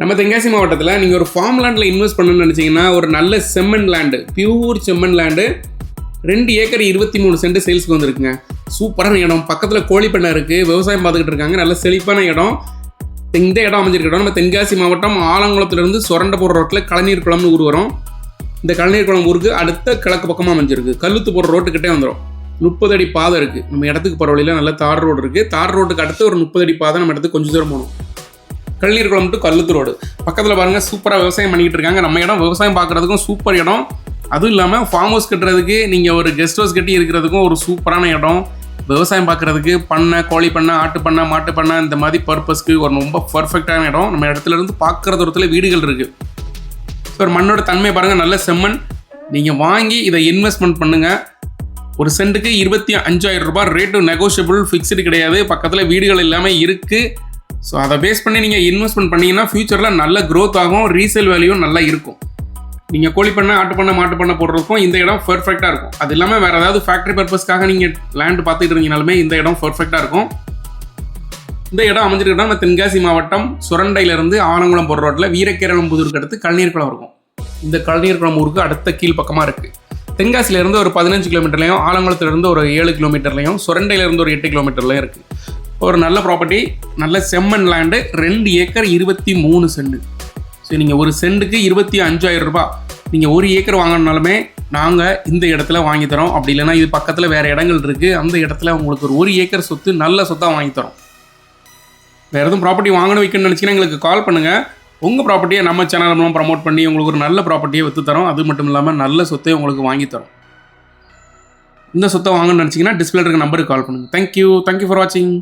நம்ம தென்காசி மாவட்டத்தில் நீங்கள் ஒரு ஃபார்ம் லேண்டில் இன்வெஸ்ட் பண்ணணும்னு நினச்சிங்கன்னா ஒரு நல்ல செம்மண் லேண்டு பியூர் செம்மண் லேண்டு ரெண்டு ஏக்கர் இருபத்தி மூணு சென்ட் சேல்ஸுக்கு வந்திருக்குங்க. சூப்பரான இடம். பக்கத்தில் கோழி பண்ணை இருக்குது விவசாயம் பார்த்துக்கிட்டு இருக்காங்க. நல்ல செழிப்பான இடம். இந்த இடம் அமைஞ்சிருக்க இடம் நம்ம தென்காசி மாவட்டம் ஆலங்குளத்துலேருந்து சுரண்டபுரம் ரோட்டில் கழநீர் குளம்னு ஊர் வரும். இந்த கழநீர் குளம் ஊருக்கு அடுத்த கிழக்கு பக்கமாக அமைஞ்சிருக்கு. கல்லுத்து போகிற ரோட்டுக்கிட்டே வந்துடும் முப்பது அடி பாதை இருக்குது நம்ம இடத்துக்கு போகிற வழியில் நல்ல தார் ரோடு இருக்குது தார் ரோட்டுக்கு அடுத்து ஒரு முப்பது அடி பாதை நம்ம இடத்துக்கு கொஞ்சம் தூரம் போகணும். கல்லீர் குளம் டு கல்லுத்து ரோடு பக்கத்தில் பாருங்கள் சூப்பராக விவசாயம் பண்ணிக்கிட்டு இருக்காங்க. நம்ம இடம் விவசாயம் பார்க்குறதுக்கும் சூப்பர் இடம். அதுவும் இல்லாமல் ஃபார்ம் ஹவுஸ் கட்டுறதுக்கு நீங்கள் ஒரு கெஸ்ட் ஹவுஸ் கட்டி இருக்கிறதுக்கும் ஒரு சூப்பரான இடம். விவசாயம் பார்க்குறதுக்கு பண்ணை கோழி பண்ணை ஆட்டு பண்ணை மாட்டு பண்ணை இந்த மாதிரி பர்பஸ்க்கு ஒரு ரொம்ப பர்ஃபெக்டான இடம். நம்ம இடத்துல இருந்து பார்க்குற தூரத்தில் வீடுகள் இருக்குது ஸோ ஒரு மண்ணோட தன்மை பாருங்கள் நல்ல செம்மண். நீங்கள் வாங்கி இதை இன்வெஸ்ட்மெண்ட் பண்ணுங்கள் ஒரு சென்ட்டுக்கு இருபத்தி அஞ்சாயிரம் ரூபாய் ரேட்டு நெகோஷியபிள் ஃபிக்ஸ்டு கிடையாது. பக்கத்தில் வீடுகள் எல்லாமே இருக்குது ஸோ அதை பேஸ் பண்ணி நீங்கள் இன்வெஸ்ட்மெண்ட் பண்ணீங்கன்னா ஃப்யூச்சரில் நல்ல க்ரோத் ஆகும் ரீசேல் வேல்யூ நல்லா இருக்கும். நீங்கள் கோழி பண்ண ஆட்டு பண்ணை மாட்டு பண்ணை போடுறதுக்கும் இந்த இடம் பெர்ஃபெக்டாக இருக்கும். அது இல்லாமல் வேறு ஏதாவது ஃபேக்ட்ரி பர்பஸ்க்காக நீங்கள் லேண்ட் பார்த்துட்டு இருந்தீங்கனாலுமே இந்த இடம் பெர்ஃபெக்டாக இருக்கும். இந்த இடம் அமைஞ்சிருக்கிட்டா நம்ம தென்காசி மாவட்டம் சுரண்டையிலேருந்து ஆலங்குளம் போகிற ரோட்டில் வீரக்கேரளம்புதூருக்கு அடுத்து கழநீர்குளம் இருக்கும். இந்த கழநீர்குளம் ஊருக்கு அடுத்த கீழ் பக்கமாக இருக்குது தென்காசியிலேருந்து ஒரு பதினஞ்சு கிலோமீட்டர்லையும் ஆலங்குளத்துலேருந்து ஒரு ஏழு கிலோமீட்டர்லையும் சுரண்டையிலேருந்து ஒரு எட்டு கிலோமீட்டர்லையும் இருக்குது ஒரு நல்ல ப்ராப்பர்ட்டி நல்ல செம்மண் லேண்டு ரெண்டு ஏக்கர் இருபத்தி மூணு சென்ட். ஸோ நீங்கள் ஒரு சென்ட்டுக்கு இருபத்தி அஞ்சாயிரம் ரூபாய். நீங்கள் ஒரு ஏக்கர் வாங்கினாலுமே நாங்கள் இந்த இடத்துல வாங்கி தரோம். அப்படி இல்லைன்னா இது பக்கத்தில் வேறு இடங்கள் இருக்குது அந்த இடத்துல உங்களுக்கு ஒரு ஒரு ஏக்கர் சொத்து நல்ல சொத்தாக வாங்கி தரோம். வேறு எதுவும் ப்ராப்பர்ட்டி வாங்கணும் வைக்கணும்னு நினச்சிங்கன்னா எங்களுக்கு கால் பண்ணுங்கள் உங்கள் ப்ராப்பர்ட்டியை நம்ம சேனல் மூலம் ப்ரமோட் பண்ணி உங்களுக்கு ஒரு நல்ல ப்ராப்பர்ட்டியை விற்று தரோம். அது மட்டும் இல்லாமல் நல்ல சொத்தை உங்களுக்கு வாங்கி தரோம். இந்த சொத்தை வாங்கணும்னு நினச்சிங்கன்னா டிஸ்பிளே இருக்க நம்பருக்கு கால் பண்ணுங்கள் தேங்க்யூ தேங்க்யூ ஃபார் வாட்சிங்